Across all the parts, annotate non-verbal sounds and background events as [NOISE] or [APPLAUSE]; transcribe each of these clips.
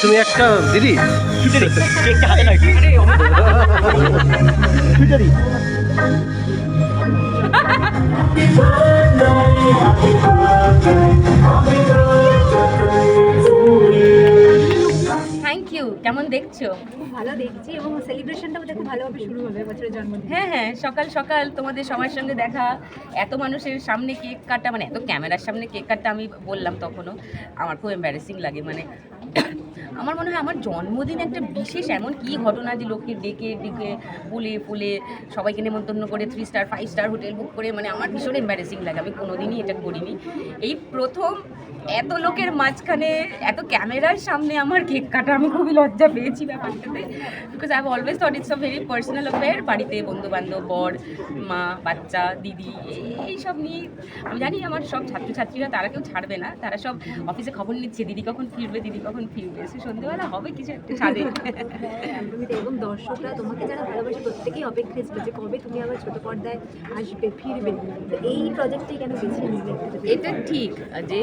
তুমি একটা দিদি? Happy [LAUGHS] [LAUGHS] থ্যাংক ইউ কেমন দেখছ? ভালো দেখছি এবং সেলিব্রেশনটাও দেখো ভালোভাবে শুরু হবে বছরের জন্মদিন। হ্যাঁ হ্যাঁ সকাল সকাল তোমাদের সবার সঙ্গে দেখা। এত মানুষের সামনে কেক কাটা মানে এত ক্যামেরার সামনে কেক কাটটা আমি বললাম তখনও। আমার খুব এম্বারেসিং লাগে মানে আমার মনে হয় আমার জন্মদিন একটা বিশেষ এমন কি ঘটনা যে লোককে ডেকে ডেকে ফুলে ফুলে সবাইকে নেমন্তন্ন করে three star five star hotel book করে মানে আমার ভীষণ এম্বারেসিং লাগে। আমি কোনোদিনই এটা করিনি। এই প্রথম এত লোকের মাঝখানে, এত ক্যামেরার সামনে আমার কেক কাটা, আমি খুবই লজ্জা পেয়েছি ব্যাপারটাতে। Because I always thought it's a very personal affair বাড়িতে বন্ধু বান্ধব বর, মা, বাচ্চা, দিদি, এই সব নিয়ে। আমি জানি আমার সব ছাত্রছাত্রীরা, তারা কেউ ছাড়বে না, তারা সব অফিসে খবর নিচ্ছে, দিদি কখন ফিরবে, দিদি কখন ফিরবে। সে সন্ধ্যেবেলা হবে কিছু একটা ছাদে। একদমই এবং দর্শকরা তোমাকে যারা ভালোবাসে প্রত্যেকেই অপেক্ষা যে কবে তুমি আবার ছোট পর্দায় আসবে ফিরবে। তো এই প্রজেক্টটাই কেন বেছে নিলে? এটা ঠিক যে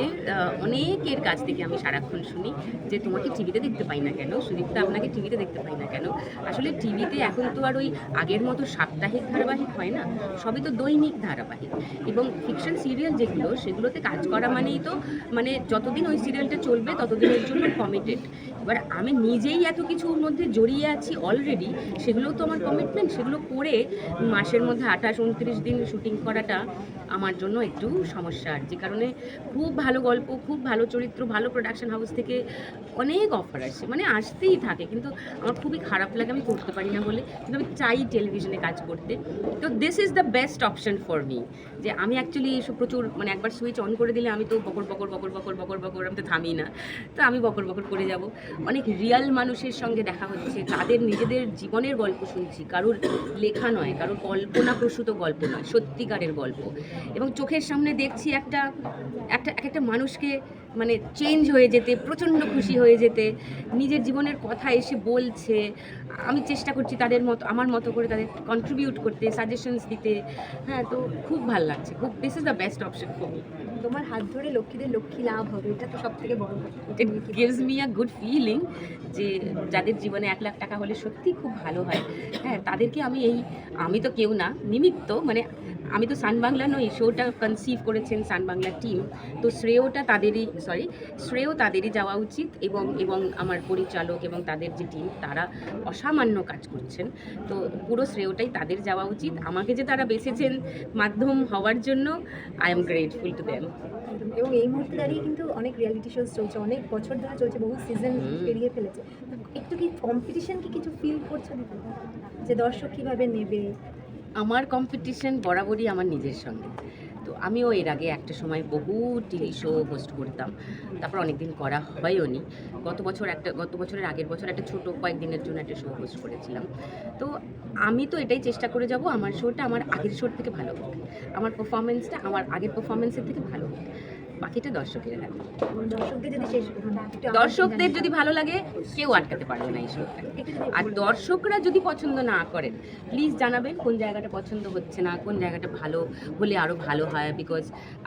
অনেকের কাছ থেকে আমি সারাক্ষণ শুনি যে তোমাকে টিভিতে দেখতে পাই না কেন? সুদীপ্তা আপনাকে টিভিতে দেখতে পাই না কেন? আসলে টিভিতে এখন তো আর ওই আগের মতো সাপ্তাহিক ধারাবাহিক হয় না সবই তো দৈনিক ধারাবাহিক। এবং ফিকশন সিরিয়াল যেগুলো সেগুলোতে কাজ করা মানেই তো মানে যতদিন ওই সিরিয়ালটা চলবে ততদিনের জন্য কমিটেড এবার আমি নিজেই এত কিছুর মধ্যে জড়িয়ে আছি অলরেডি সেগুলোও তো আমার কমিটমেন্ট সেগুলো করে মাসের মধ্যে আঠাশ, উনত্রিশ দিন শুটিং করাটা আমার জন্য একটু সমস্যার যে কারণে খুব ভালো গল্প, খুব ভালো চরিত্র, ভালো প্রোডাকশন হাউস থেকে অনেক অফার আসে মানে আসতেই থাকে, কিন্তু আমার খুবই খারাপ লাগে, আমি করতে পারি না বলে, কিন্তু আমি চাই টেলিভিশনে কাজ করতে। তো this is the best option for me যে আমি অ্যাকচুয়ালি এসব প্রচুর মানে একবার সুইচ অন করে দিলে আমি তো বকর বকর বকর বকর বকর বকর, আমি তো থামি না, তো আমি বকর বকর করে যাব। অনেক রিয়াল মানুষের সঙ্গে দেখা হচ্ছে, তাদের নিজেদের জীবনের গল্প শুনছি। কারোর লেখা নয়, কারোর কল্পনা প্রসূত গল্প নয়, সত্যিকারের গল্প। এবং চোখের সামনে দেখছি একটা একটা, এক একটা মানুষকে মানে চেঞ্জ হয়ে যেতে, প্রচণ্ড খুশি হয়ে যেতে, নিজের জীবনের কথা এসে বলছে। আমি চেষ্টা করছি তাদের মতো, আমার মতো করে তাদের কন্ট্রিবিউট করতে সাজেশনস দিতে। হ্যাঁ তো খুব ভালো লাগছে। খুব this is the best option for me তোমার হাত ধরে লক্ষ্মীদের লক্ষ্মী লাভ হবে এটা তো সব থেকে বড় কথা। It gives me a good feeling যে যাদের জীবনে এক লাখ টাকা হলে সত্যি খুব ভালো হয়। হ্যাঁ তাদেরকে আমি এই আমি তো কেউ না নিমিত্ত মানে আমি তো সান বাংলা নই শোটা কনসিভ করেছেন সান বাংলা টিম তো শ্রেয়টা তাদেরই সরি শ্রেয় তাদেরই যাওয়া উচিত এবং এবং আমার পরিচালক এবং তাদের যে টিম তারা অসামান্য কাজ করছেন। তো পুরো শ্রেয়টাই তাদের যাওয়া উচিত। আমাকে যে তারা বেছেছেন মাধ্যম হওয়ার জন্য আই এম গ্রেটফুল টু একদম। এবং এই মুহূর্তে দাঁড়িয়ে কিন্তু অনেক রিয়ালিটি শোজ চলছে অনেক বছর ধরে চলছে বহু সিজন পেরিয়ে ফেলেছে। একটু কি কম্পিটিশন কি কিছু ফিল করছ? যে দর্শক কীভাবে নেবে? আমার কম্পিটিশন বরাবরই আমার নিজের সঙ্গে। তো আমিও এর আগে একটা সময় বহু টিভি শো হোস্ট করতাম। তারপর অনেকদিন করা হয়ও নি গত বছর একটা, গত বছরের আগের বছর একটা ছোট কয়েকদিনের জন্য একটা শো হোস্ট করেছিলাম। তো আমি তো এটাই চেষ্টা করে যাব, আমার শোটা আমার আগের শোর থেকে ভালো হোক। আমার পারফরমেন্সটা আমার আগের পারফরমেন্সের থেকে ভালো হোক। বাকিটা দর্শকের হাতে। দর্শকদের যদি ভালো লাগে কেউ আটকাতে পারবে না এই শোটা আর দর্শকরা যদি পছন্দ না করেন প্লিজ জানাবেন কোন জায়গাটা পছন্দ হচ্ছে না কোন জায়গাটা ভালো হলে আরও ভালো হয় বিকজ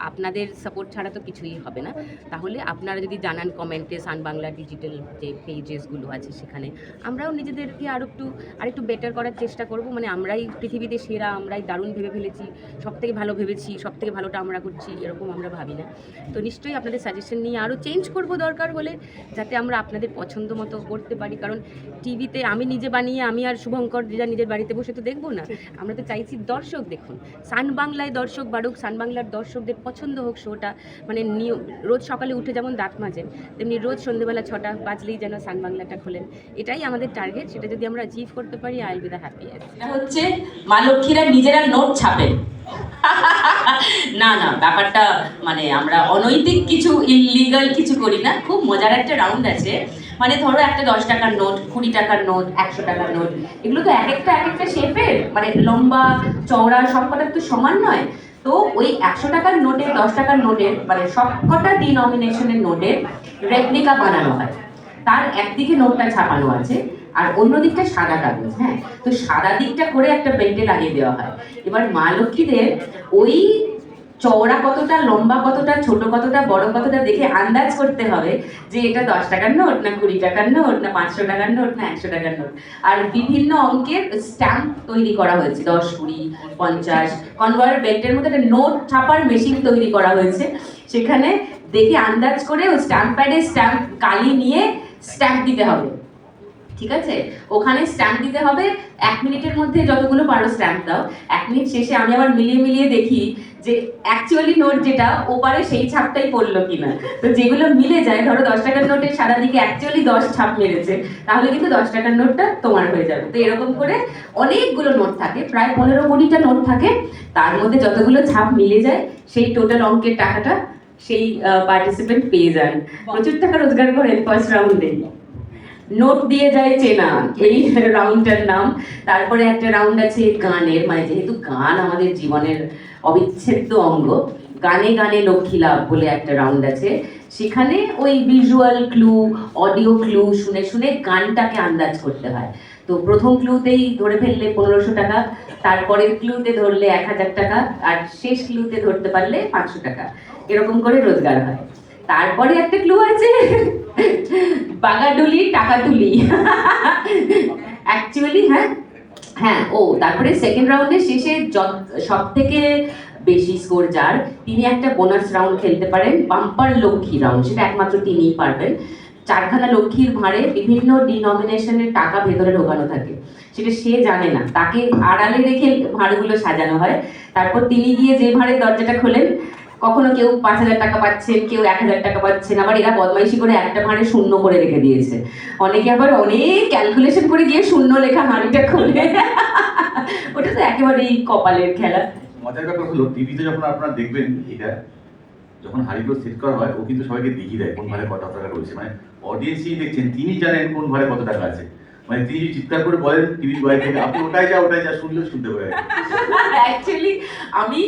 আপনাদের সাপোর্ট ছাড়া তো কিছুই হবে না। তাহলে আপনারা যদি জানান কমেন্টে সান বাংলা ডিজিটাল যে পেজেসগুলো আছে সেখানে আমরাও নিজেদেরকে আরও একটু আরেকটু বেটার করার চেষ্টা করব। মানে আমরাই পৃথিবীতে সেরা আমরাই দারুণ ভেবে ফেলেছি সব থেকে ভালো ভেবেছি সব থেকে ভালোটা আমরা করছি এরকম আমরা ভাবি না। তো নিশ্চয়ই আপনাদের সাজেশন নিয়ে আরও চেঞ্জ করব দরকার হলে যাতে আমরা আপনাদের পছন্দ মতো করতে পারি। কারণ টিভিতে আমি নিজে বানিয়ে আমি আর শুভঙ্কর যা নিজের বাড়িতে বসে তো দেখব না। আমরা তো চাইছি দর্শক দেখুন। সান বাংলায় দর্শক বাড়ুক সান বাংলার দর্শকদের পছন্দ হোক শোটা। মানে নিয়ম রোজ সকালে উঠে যেমন দাঁত মাজেন তেমনি রোজ সন্ধ্যেবেলা ছটা বাজলেই যেন সান বাংলাটা খোলেন। এটাই আমাদের টার্গেট সেটা যদি আমরা অ্যাচিভ করতে পারি I will be the happiest এটা হচ্ছে মা লক্ষ্মীরা নিজেরা নোট ছাপেন। [LAUGHS] [LAUGHS] না না, ব্যাপারটা মানে আমরা অনৈতিক কিছু ইলিগাল কিছু করি না। খুব মজার একটা রাউন্ড আছে। মানে ধরো একটা দশ টাকার নোট কুড়ি টাকার নোট একশো টাকার নোট এগুলো তো এক একটা এক একটা শেপের মানে লম্বা, চওড়া সব কটা তো সমান নয়। তো ওই একশো টাকার নোটের দশ টাকার নোটের মানে সবকটা ডিনমিনেশনের নোটের রেপ্লিকা বানানো হয়। তার একদিকে নোটটা ছাপানো আছে। আর অন্য দিকটা সাদা কাগজ হ্যাঁ? তো সাদা দিকটা করে একটা বেল্টে লাগিয়ে দেওয়া হয়। এবার মা লক্ষ্মীদের ওই চওড়া কতটা, লম্বা কতটা, ছোট কতটা, বড় কতটা দেখে আন্দাজ করতে হবে যে এটা দশ টাকার নোট না কুড়ি টাকার নোট না পাঁচশো টাকার নোট না একশো টাকার নোট। আর বিভিন্ন অঙ্কের স্ট্যাম্প তৈরি করা হয়েছে, দশ, কুড়ি, পঞ্চাশ। কনভার্ট বেল্টের মধ্যে একটা নোট ছাপার মেশিন তৈরি করা হয়েছে। সেখানে দেখে আন্দাজ করে ওই স্ট্যাম্প প্যাডে স্ট্যাম্প কালি নিয়ে স্ট্যাম্প দিতে হবে। ঠিক আছে? ওখানে স্ট্যাম্প দিতে হবে। এক মিনিটের মধ্যে যতগুলো পারো স্ট্যাম্প দাও। এক মিনিট শেষে আমি আবার মিলিয়ে মিলিয়ে দেখি যে অ্যাকচুয়ালি নোট যেটা ওপারে সেই ছাপটাই পড়ল কিনা। তো যেগুলো মিলে যায় ধরো দশ টাকার নোটের সারা দিকে অ্যাকচুয়ালি দশ ছাপ মেরেছে তাহলে কিন্তু দশ টাকার নোটটা তোমার হয়ে যাবে। তো এরকম করে অনেকগুলো নোট থাকে প্রায় পনেরো কুড়িটা নোট থাকে। তার মধ্যে যতগুলো ছাপ মিলে যায় সেই টোটাল অঙ্কের টাকাটা সেই পার্টিসিপেন্ট পেয়ে যান প্রচুর টাকা রোজগার করেন ফার্স্ট রাউন্ডে নোট দিয়ে যায় চেনা। এই রাউন্ডটার নাম। তারপরে একটা রাউন্ড আছে গানের। মানে যেহেতু গান আমাদের জীবনের অবিচ্ছেদ্য অঙ্গ, গানে গানে লক্ষ্মী লাভ বলে একটা রাউন্ড আছে। সেখানে ওই ভিজুয়াল ক্লু অডিও ক্লু শুনে শুনে গানটাকে আন্দাজ করতে হয়। তো প্রথম ক্লুতেই ধরে ফেললে পনেরোশো টাকা, তারপরের ক্লুতে ধরলে এক হাজার টাকা, আর শেষ ক্লুতে ধরতে পারলে পাঁচশো টাকা। এরকম করে রোজগার হয়। তারপরে একটা ক্লু আছে। বাগাডুলি টাকা তুলি। অ্যাকচুয়ালি হ্যাঁ? হ্যাঁ ও, তারপরে সেকেন্ড রাউন্ডের শেষে সব থেকে বেশি স্কোর যার, তিনি একটা বোনাস রাউন্ড খেলতে পারেন বাম্পার লক্ষ্মী রাউন্ড সেটা একমাত্র তিনিই পারবেন। চারখানা লক্ষ্মীর ভাঁড়ে বিভিন্ন ডিনমিনেশনের টাকা ভেতরে ঢোকানো থাকে। সেটা সে জানে না। তাকে আড়ালে রেখে ভাঁড়গুলো সাজানো হয়। তারপর তিনি গিয়ে যে ভাঁড়ের দরজাটা খোলেন কখনো কেউ পাঁচ হাজার টাকা পাচ্ছেন, কেউ এক হাজার টাকা পাচ্ছেন, আবার এরা বদমাইশি করে একটা ভাঁড়ে শূন্য করে রেখে দিয়েছে। অনেকে আবার অনেক ক্যালকুলেশন করে গিয়ে শূন্য লেখা হাঁড়িটা খোলে। ওটা তো একেবারেই কপালের খেলা। মজার ব্যাপার হলো টিভিতে যখন আপনারা দেখবেন, এটা যখন হাড়িগুলো সেট করা হয়, ও কিন্তু সবাইকে দেখিয়ে দেয় কোন ভারে কত টাকা রয়েছে। মানে অডিয়েন্সই দেখছেন, তিনি জানেন কোন ভারে কত টাকা আছে। মানে তিনি চিৎকার করে বলেন টিভির বাইরে থেকে আপনি ওটাই যা ওটাই যা, শুনলে শুনতে পারেন অ্যাকচুয়ালি [LAUGHS] আমি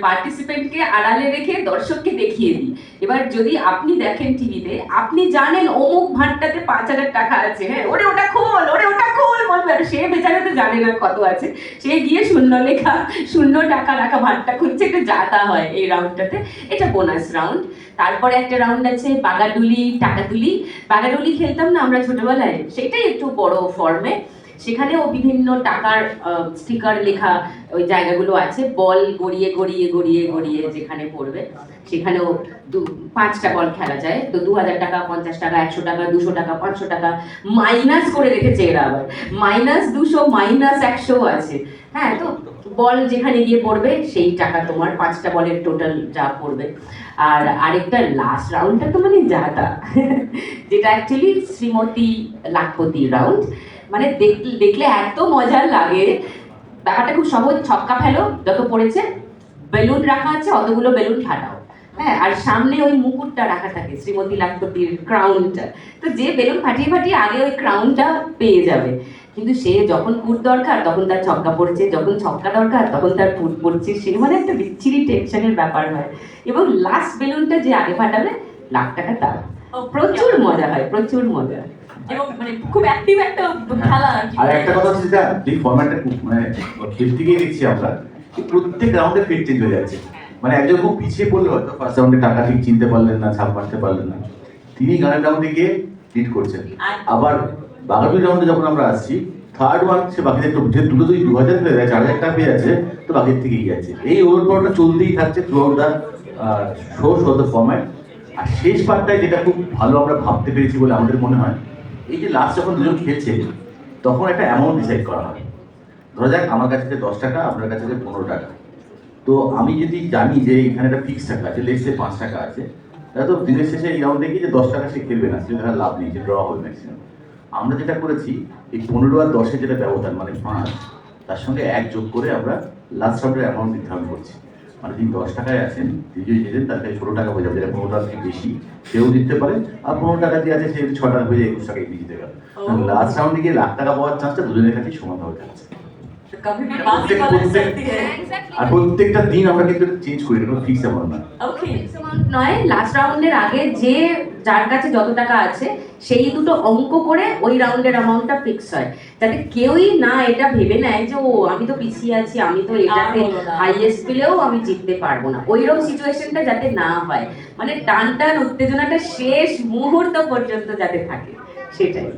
পার্টিসিপেন্টকে আড়ালে রেখে দর্শককে দেখিয়ে দিই। এবার যদি আপনি দেখেন টিভিতে আপনি জানেন অমুক ভাঁড়টাতে পাঁচ হাজার টাকা আছে। হ্যাঁ ওরে, ওটা খোল, ওরে, ওটা খোল, বলবে। আর, সে বেচারা তো জানে না কত আছে। সে গিয়ে শূন্য লেখা, শূন্য টাকা রাখা ভাঁড়টা খুঁজছে একটা যাতা হয় এই রাউন্ডটাতে এটা বোনাস রাউন্ড তারপরে একটা রাউন্ড আছে বাগাডুলি টাকাতুলি বাগাডুলি খেলতাম না আমরা ছোটবেলায়, সেটাই একটু বড় ফর্মে সেখানেও বিভিন্ন টাকার স্টিকার লেখা ওই জায়গাগুলো আছে। বল গড়িয়ে গড়িয়ে গড়িয়ে গড়িয়ে যেখানে পড়বে, সেখানেও দু, পাঁচটা বল খেলা যায়। তো দু হাজার টাকা, পঞ্চাশ টাকা, একশো টাকা, দুশো টাকা, পাঁচশো টাকা মাইনাস করে রেখেছে এরা আবার। মাইনাস দুশো মাইনাস একশো আছে। হ্যাঁ তো বল যেখানে গিয়ে পড়বে, সেই টাকা তোমার পাঁচটা বলের টোটাল যা পড়বে। আর আরেকটা লাস্ট রাউন্ডটা তো মানে যাতা যেটা অ্যাকচুয়ালি শ্রীমতী লাখপতি রাউন্ড মানে দেখ- দেখলে এত মজার লাগে। ব্যাপারটা খুব সহজ, ছক্কা ফেলো, যত পড়েছে বেলুন রাখা আছে, অতগুলো বেলুন ফাটাও। হ্যাঁ আর সামনে ওই মুকুটটা রাখা থাকে, শ্রীমতী লাখপতির ক্রাউনটা তো যে বেলুন ফাটিয়ে ফাটিয়ে আগে ওই ক্রাউনটা পেয়ে যাবে। কিন্তু সে যখন ফুট দরকার তখন তার ছক্কা পড়ছে যখন ছক্কা দরকার তখন তার ফুট পড়ছে। সে মানে একটা বিচ্ছিরি টেনশনের ব্যাপার হয়। এবং লাস্ট বেলুনটা যে আগে ফাটাবে লাখ টাকা তার। প্রচুর মজা হয় প্রচুর মজা। এবং মানে খুব অ্যাক্টিভ একটা খেলা আর একটা কথা হচ্ছে যেটা যে ফরম্যাটটা মানে দেখছি আমরা যে প্রত্যেক রাউন্ডে ফিট চেঞ্জ হয়ে যাচ্ছে। মানে একজন খুব পিছিয়ে পড়লে হয়তো ফার্স্ট রাউন্ডে টাকা ঠিক চিনতে পারলেন না ছাপ মারতে পারলেন না। তিনি গানের রাউন্ডে গিয়ে লিড করছেন। আবার বাঙালি রাউন্ডে যখন আমরা আসছি থার্ড ওয়ান সে বাকিদের একটু যে দুটো যদি দু হাজার পেয়ে চার হাজার টাকা পেয়ে যাচ্ছে, তো বাকির থেকে এগিয়ে যাচ্ছে। এই ওভারপাওয়ারটা চলতেই থাকছে throughout the show show the format আর শেষ পার্টটায় যেটা খুব ভালো আমরা ভাবতে পেরেছি বলে আমাদের মনে হয়, এই যে লাস্ট যখন দুজন খেলছে, তখন একটা অ্যামাউন্ট ডিসাইড করা হয়। ধরা যাক আমার কাছে আছে দশ টাকা, আপনার কাছে আছে পনেরো টাকা। তো আমি যদি জানি যে এখানে একটা ফিক্স টাকা আছে লেসে পাঁচ টাকা আছে, তাহলে তো দিনের শেষে এই রাউন্ডে গিয়ে যে দশ টাকা সে খেলবে না সে লাভ নেই যে ড্র হবে ম্যাক্সিমাম আমরা যেটা করেছি এই পনেরো আর দশে যেটা ব্যবধান মানে পাঁচ তার সঙ্গে এক যোগ করে আমরা লাস্ট রাউন্ডের অ্যামাউন্ট নির্ধারণ করছি। মানে যিনি দশ টাকায় আছেন তিনি যদি জিতেন তার কাছে ষোলো টাকা হয়ে যাবে যেটা পনেরো টাকা থেকে বেশি। সেও দিতে পারে আর পনেরো টাকা দিয়ে আছে সে ছ টাকা হয়ে যায় একুশ টাকায় দিয়ে দিতে পারে লাস্ট রাউন্ডে গিয়ে লাখ টাকা পাওয়ার চান্সটা দুজনের কাছে সমান হয়ে যাচ্ছে। আর প্রত্যেকটা দিন আমরা কিন্তু চেঞ্জ করি কোনো ফিক্স অ্যামাউন্ট না। ওকে নয় লাস্ট রাউন্ডের আগে যে যার কাছে যত টাকা আছে সেই দুটো অঙ্ক করে ওই রাউন্ডের অ্যামাউন্টটা ফিক্স হয়। যাতে কেউই না এটা ভেবে নেয় যে ও আমি তো পিছিয়ে আছি আমি তো এটাতে। হাইয়েস্ট পেলেও আমি জিততে পারব না। ওইরকম সিচুয়েশনটা যাতে না হয়। মানে টান টান উত্তেজনাটা শেষ মুহূর্ত পর্যন্ত যাতে থাকে। সেটাই।